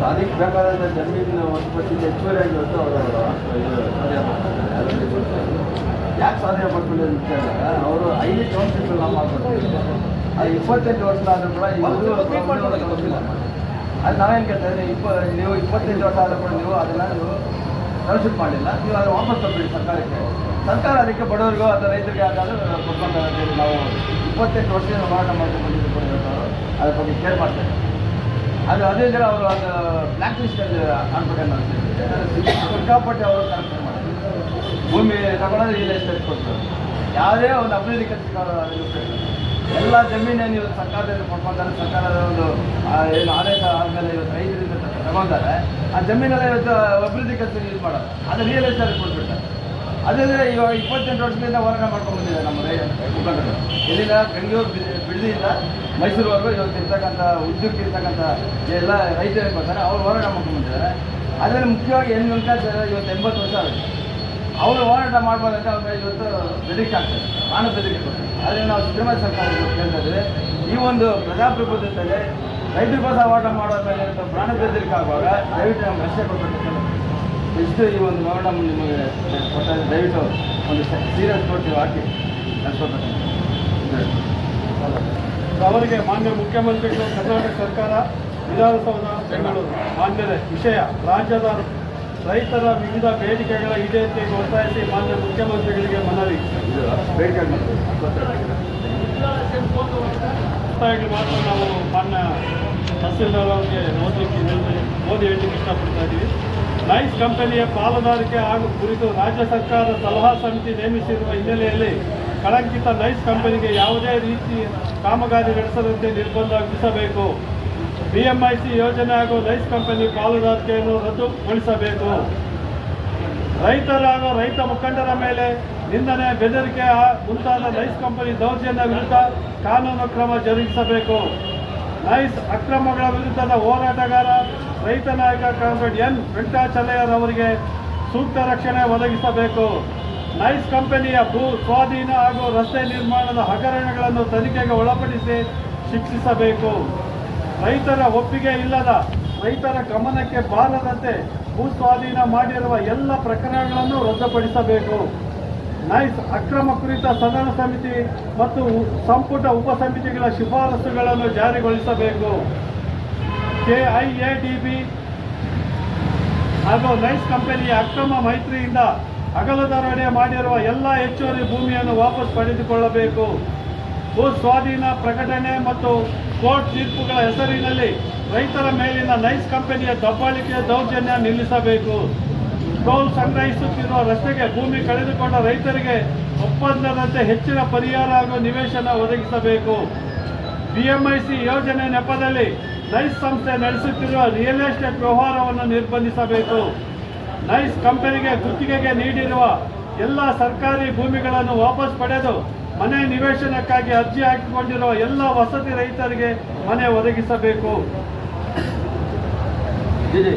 ಸಾಧಿಕ ಬೇಕಾದ ಜಮೀನಿನ ಒಂದು ಪರ್ಸೆಂಟ್ ಹೆಚ್ಚುವರಿ ಆಗಿರುತ್ತೆ ಅವರು ಯಾಕೆ ಸಾಧನೆ ಮಾಡ್ಕೊಂಡು ಅಂತ ಹೇಳಿದಾಗ ಅವರು ಐದು ಕೌನ್ಸಿಲ್ಗಳನ್ನ ಮಾಡ್ಕೊಡ್ತಾರೆ ಅದು ಇಪ್ಪತ್ತೆಂಟು ವರ್ಷ ಆದರೂ ಕೂಡ ಗೊತ್ತಿಲ್ಲ. ಅದು ನಾವೇನು ಕೇಳ್ತಾಯಿದ್ರೆ ಇಪ್ಪ ನೀವು ಇಪ್ಪತ್ತೆಂಟು ವರ್ಷ ಆದರೂ ಕೂಡ ನೀವು ಅದನ್ನು ನೀವು ಕನ್ಸಿಪ್ ಮಾಡಿಲ್ಲ ನೀವು ಅದನ್ನು ವಾಪಸ್ ತಪ್ಪಿಡಿ ಸರ್ಕಾರಕ್ಕೆ. ಸರ್ಕಾರ ಅದಕ್ಕೆ ಬಡವರಿಗೂ ಅಥವಾ ರೈತರಿಗೆ ಆದಾಗ ಕೊಟ್ಕೊಂಡು ನಾವು ಇಪ್ಪತ್ತೆಂಟು ವರ್ಷದಿಂದ ಮಾರಾಟ ಮಾಡ್ಕೊಂಡಿದ್ದೀವಿ ಅದ್ರ ಬಗ್ಗೆ ಕೇರ್ ಮಾಡ್ತಾರೆ. ಅದು ಅದೇ ಥರ ಅವರು ಅದು ಬ್ಲ್ಯಾಕ್ ಲಿಸ್ಟಲ್ಲಿ ಹಾಕ್ಬೇಕನ್ನೋ ಸಿಕ್ಕಾಪಟ್ಟೆ ಅವರು ಕರೆಕ್ಷನ್ ಮಾಡ್ತಾರೆ. ಭೂಮಿ ತಗೊಳ್ಳೋದು ರಿಯಲ್ ಎಸ್ಟೇಟ್ ಕೊಡ್ತಾರೆ ಯಾವುದೇ ಒಂದು ಅಭಿವೃದ್ಧಿ ಕೆಲಸ ಎಲ್ಲ ಜಮೀನೇನು ಇವತ್ತು ಸರ್ಕಾರದಿಂದ ಕೊಡ್ಕೊಂತಾರೆ ಸರ್ಕಾರದ ಒಂದು ಏನು ಆದೇಶ ಆದಮೇಲೆ ಇವತ್ತು ರೈತರಿಂದ ತಗೊಂಡಾರೆ ಆ ಜಮೀನೆಲ್ಲ ಇವತ್ತು ಅಭಿವೃದ್ಧಿ ಕೆಲಸ ಯೂಸ್ ಮಾಡೋದು. ಅದು ರಿಯಲ್ ಎಸ್ಟೇಟ್ ಕೊಟ್ಬಿಡ್ತಾರೆ. ಅದೇ ಇವಾಗ ಇಪ್ಪತ್ತೆಂಟು ವರ್ಷದಿಂದ ಹೋರಾಟ ಮಾಡ್ಕೊಂಡು ಬಂದಿದ್ದಾರೆ ನಮ್ಮ ಮುಖಂಡರು ಎಲ್ಲಿಂದ ಬೆಂಗಳೂರು ಬಿಡದಿಯಿಂದ ಮೈಸೂರುವರೆಗೂ ಇವತ್ತು ಇರ್ತಕ್ಕಂಥ ಉದ್ಯೋಗ ಇರ್ತಕ್ಕಂಥ ಎಲ್ಲ ರೈತರು ಬರ್ತಾರೆ, ಅವ್ರು ಹೋರಾಟ ಮಾಡ್ಕೊಂಡು ಬಂದಿದ್ದಾರೆ. ಅದರಲ್ಲಿ ಮುಖ್ಯವಾಗಿ ಏನು ಅಂತ ಇವತ್ತು ಎಂಬತ್ತು ವರ್ಷ ಆಗುತ್ತೆ. ಅವರು ಹೋರಾಟ ಮಾಡ್ಬೋದಂತ ಅವ್ರ ಇವತ್ತು ಬೆದರಿಕೆ ಆಗ್ತದೆ ನಾನು ಬೆದರಿಕೆ ಕೊಡ್ತಾರೆ. ಆದರೆ ನಾವು ಸಿದ್ದರಾಮಯ್ಯ ಸರ್ಕಾರ ಕೇಳ್ತಾ ಈ ಒಂದು ಪ್ರಜಾಪ್ರಭುತ್ವದಲ್ಲಿ ರೈತರಿಗೋಸ್ಕರ ಹೋರಾಟ ಮಾಡೋದ್ರ ಮೇಲೆ ಪ್ರಾಣ ಬೆದರಿಕೆ ಆಗುವಾಗ ದಯವಿಟ್ಟು ನಮ್ಗೆ ರಕ್ಷೆ ಕೊಡಬೇಕು ಇಷ್ಟು ಈ ಒಂದು ಮೇಡಮ್ ನಿಮಗೆ ಕೊಟ್ಟ ದಯವಿಟ್ಟು ಒಂದು ಸೀರಿಯಸ್ ಕೋಟ್ ನೀವು ಹಾಕಿ. ಅವರಿಗೆ ಮಾನ್ಯ ಮುಖ್ಯಮಂತ್ರಿಗಳು ಕರ್ನಾಟಕ ಸರ್ಕಾರ ವಿಧಾನಸೌಧ ಬೆಂಗಳೂರು ಮಾನ್ಯದ ವಿಷಯ ರಾಜ್ಯದ ರೈತರ ವಿವಿಧ ಬೇಡಿಕೆಗಳ ಈಡೇರಿಕೆಗೆ ಒತ್ತಾಯಿಸಿ ಮಾನ್ಯ ಮುಖ್ಯಮಂತ್ರಿಗಳಿಗೆ ಮನವಿ. ಬೇಡಿಕೆ ಮಾತ್ರ ನಾವು ಮಾನ್ಯ ತಹಸೀಲ್ದಾರ್ ಅವರಿಗೆ ಓದಲಿಕ್ಕೆ ಮೋದಿ ಓದಿ ಹೇಳಲಿಕ್ಕೆ ಇಷ್ಟಪಡ್ತಾ ಇದ್ದೀವಿ. ನೈಸ್ ಕಂಪನಿಯ ಪಾಲುದಾರಿಕೆ ಹಾಗೂ ಕುರಿತು ರಾಜ್ಯ ಸರ್ಕಾರ ಸಲಹಾ ಸಮಿತಿ ನೇಮಿಸಿರುವ ಹಿನ್ನೆಲೆಯಲ್ಲಿ ಕಳಂಕಿತ ನೈಸ್ ಕಂಪನಿಗೆ ಯಾವುದೇ ರೀತಿ ಕಾಮಗಾರಿ ನಡೆಸದಂತೆ ನಿರ್ಬಂಧ ವಿಧಿಸಬೇಕು. ಬಿಎಂಐಸಿ ಯೋಜನೆ ಹಾಗೂ ನೈಸ್ ಕಂಪನಿ ಪಾಲುದಾರಿಕೆಯನ್ನು ರದ್ದುಗೊಳಿಸಬೇಕು. ರೈತರ ಹಾಗೂ ರೈತ ಮುಖಂಡರ ಮೇಲೆ ನಿಂದನೆ, ಬೆದರಿಕೆ ಮುಂತಾದ ನೈಸ್ ಕಂಪನಿ ದೌರ್ಜನ್ಯ ವಿರುದ್ಧ ಕಾನೂನು ಕ್ರಮ ಜರುಗಿಸಬೇಕು. ನೈಸ್ ಅಕ್ರಮಗಳ ವಿರುದ್ಧದ ಹೋರಾಟಗಾರ, ರೈತ ನಾಯಕ ಕಾಮ್ರೇಡ್ ಎನ್. ವೆಂಕಟಾಚಲಯ್ಯರವರಿಗೆ ಸೂಕ್ತ ರಕ್ಷಣೆ ಒದಗಿಸಬೇಕು. ನೈಸ್ ಕಂಪನಿಯ ಭೂ ಸ್ವಾಧೀನ ಹಾಗೂ ರಸ್ತೆ ನಿರ್ಮಾಣದ ಹಗರಣಗಳನ್ನು ತನಿಖೆಗೆ ಒಳಪಡಿಸಿ ಶಿಕ್ಷಿಸಬೇಕು. ರೈತರ ಒಪ್ಪಿಗೆ ಇಲ್ಲದ, ರೈತರ ಗಮನಕ್ಕೆ ಬಾರದಂತೆ ಭೂ ಸ್ವಾಧೀನ ಮಾಡಿರುವ ಎಲ್ಲ ಪ್ರಕರಣಗಳನ್ನು ರದ್ದುಪಡಿಸಬೇಕು. ನೈಸ್ ಅಕ್ರಮ ಕುರಿತ ಸದನ ಸಮಿತಿ ಮತ್ತು ಸಂಪುಟ ಉಪ ಉಪಸಮಿತಿಗಳ ಶಿಫಾರಸುಗಳನ್ನು ಜಾರಿಗೊಳಿಸಬೇಕು. ಕೆಐಎಡಿಬಿ ಹಾಗೂ ನೈಸ್ ಕಂಪನಿಯ ಅಕ್ರಮ ಮೈತ್ರಿಯಿಂದ ಅಗಲಧಾರಣೆ ಮಾಡಿರುವ ಎಲ್ಲ ಹೆಚ್ಚುವರಿ ಭೂಮಿಯನ್ನು ವಾಪಸ್ ಪಡೆದುಕೊಳ್ಳಬೇಕು. ಭೂ ಸ್ವಾಧೀನ ಪ್ರಕಟಣೆ ಮತ್ತು ಕೋರ್ಟ್ ತೀರ್ಪುಗಳ ಹೆಸರಿನಲ್ಲಿ ರೈತರ ಮೇಲಿನ ನೈಸ್ ಕಂಪನಿಯ ದಬ್ಬಾಳಿಕೆ ದೌರ್ಜನ್ಯ ನಿಲ್ಲಿಸಬೇಕು. ಟೋಲ್ ಸಂಗ್ರಹಿಸುತ್ತಿರುವ ರಸ್ತೆಗೆ ಭೂಮಿ ಕಳೆದುಕೊಂಡ ರೈತರಿಗೆ ಒಪ್ಪಂದದಂತೆ ಹೆಚ್ಚಿನ ಪರಿಹಾರ ಹಾಗೂ ನಿವೇಶನ ಒದಗಿಸಬೇಕು. ಬಿಎಂಐಸಿ ಯೋಜನೆ ನೆಪದಲ್ಲಿ ನೈಸ್ ಸಂಸ್ಥೆ ನಡೆಸುತ್ತಿರುವ ರಿಯಲ್ ಎಸ್ಟೇಟ್ ವ್ಯವಹಾರವನ್ನು ನಿರ್ಬಂಧಿಸಬೇಕು. ನೈಸ್ ಕಂಪನಿಗೆ ಗುತ್ತಿಗೆಗೆ ನೀಡಿರುವ ಎಲ್ಲ ಸರ್ಕಾರಿ ಭೂಮಿಗಳನ್ನು ವಾಪಸ್ ಪಡೆದು ಮನೆ ನಿವೇಶನಕ್ಕಾಗಿ ಅರ್ಜಿ ಹಾಕಿಕೊಂಡಿರುವ ಎಲ್ಲ ವಸತಿ ರೈತರಿಗೆ ಮನೆ ಒದಗಿಸಬೇಕು ಜಿ ಜಿ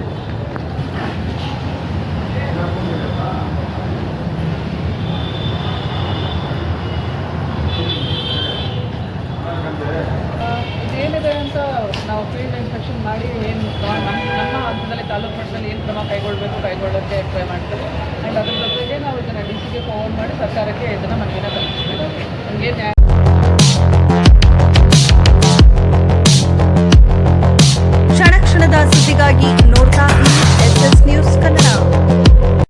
ಏನಿದೆ ಅಂತ ನಾವು ಫೀಲ್ಡ್ ಮಾಡಿ ಏನು ನಮ್ಮ ಹಂತದಲ್ಲಿ ತಾಲೂಕು ಮಟ್ಟದಲ್ಲಿ ಏನು ಕ್ರಮ ಕೈಗೊಳ್ಳಬೇಕು ಕೈಗೊಳ್ಳೋಕ್ಕೆ ಟ್ರೈ ಮಾಡ್ತೀವಿ. ಆ್ಯಂಡ್ ಅದ್ರ ಜೊತೆಗೆ ನಾವು ಇದನ್ನು ಡಿ ಸಿಗೆ ಫಾರ್ವರ್ಡ್ ಮಾಡಿ ಸರ್ಕಾರಕ್ಕೆ ಇದನ್ನು ಮನವಿನ ತಲುಪಿಸ್ತೀವಿ ನಮಗೆ ನ್ಯಾಯ